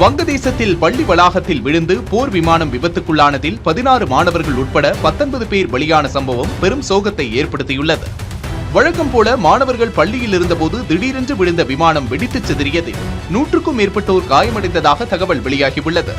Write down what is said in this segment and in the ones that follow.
வங்கதேசத்தில் பள்ளி வளாகத்தில் விழுந்து போர் விமானம் விபத்துக்குள்ளானதில் பதினாறு மாணவர்கள் உட்பட பத்தொன்பது பேர் பலியான சம்பவம் பெரும் சோகத்தை ஏற்படுத்தியுள்ளது. வழக்கம் போல மாணவர்கள் பள்ளியில் இருந்தபோது திடீரென்று விழுந்த விமானம் வெடித்துச் சிதறியதில் நூற்றுக்கும் மேற்பட்டோர் காயமடைந்ததாக தகவல் வெளியாகியுள்ளது.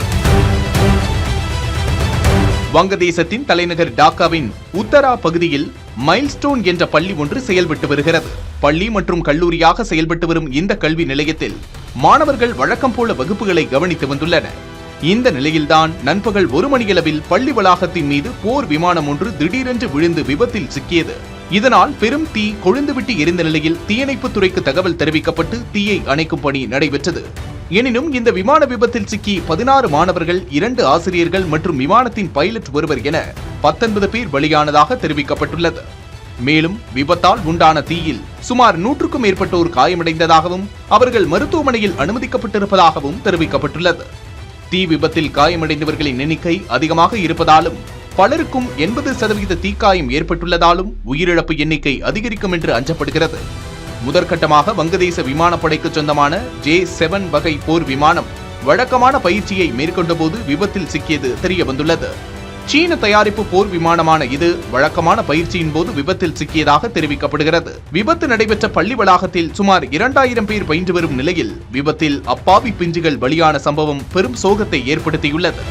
வங்கதேசத்தின் தலைநகர் டாக்காவின் உத்தரா பகுதியில் மைல்ஸ்டோன் என்ற பள்ளி ஒன்று செயல்பட்டு வருகிறது. பள்ளி மற்றும் கல்லூரியாக செயல்பட்டு வரும் இந்த கல்வி நிலையத்தில் மாணவர்கள் வழக்கம் போல வகுப்புகளை கவனித்து வந்துள்ளனர் இந்த நிலையில்தான் நண்பகல் ஒரு மணியளவில் பள்ளி வளாகத்தின் மீது போர் விமானம் ஒன்று திடீரென்று விழுந்து விபத்தில் சிக்கியது. இதனால் பெரும் தீ கொழுந்துவிட்டு எரிந்த நிலையில் தீயணைப்புத் துறைக்கு தகவல் தெரிவிக்கப்பட்டு தீயை அணைக்கும் பணி நடைபெற்றது. எனினும் இந்த விமான விபத்தில் சிக்கி பதினாறு மாணவர்கள் இரண்டு ஆசிரியர்கள் மற்றும் விமானத்தின் பைலட் ஒருவர் என பத்தொன்பது பேர் பலியானதாக தெரிவிக்கப்பட்டுள்ளது. மேலும் விபத்தால் உண்டான தீயில் சுமார் நூற்றுக்கும் மேற்பட்டோர் காயமடைந்ததாகவும் அவர்கள் மருத்துவமனையில் அனுமதிக்கப்பட்டிருப்பதாகவும் தெரிவிக்கப்பட்டுள்ளது. தீ விபத்தில் காயமடைந்தவர்களின் எண்ணிக்கை அதிகமாக இருப்பதாலும் பலருக்கும் எண்பது சதவீத தீக்காயம் ஏற்பட்டுள்ளதாலும் உயிரிழப்பு எண்ணிக்கை அதிகரிக்கும் என்று அஞ்சப்படுகிறது. முதற்கட்டமாக வங்கதேச விமானப்படைக்கு சொந்தமான ஜே செவன் வகை போர் விமானம் வழக்கமான பயிற்சியை மேற்கொண்டபோது விபத்தில் சிக்கியது தெரிய வந்துள்ளது சீன தயாரிப்பு போர் விமானமான இது வழக்கமான பயிற்சியின் போது விபத்தில் சிக்கியதாக தெரிவிக்கப்படுகிறது. விபத்து நடைபெற்ற பள்ளி வளாகத்தில் சுமார் இரண்டாயிரம் பேர் பயின்று வரும் நிலையில் விபத்தில் அப்பாவி பிஞ்சுகள் பலியான சம்பவம் பெரும் சோகத்தை ஏற்படுத்தியுள்ளது.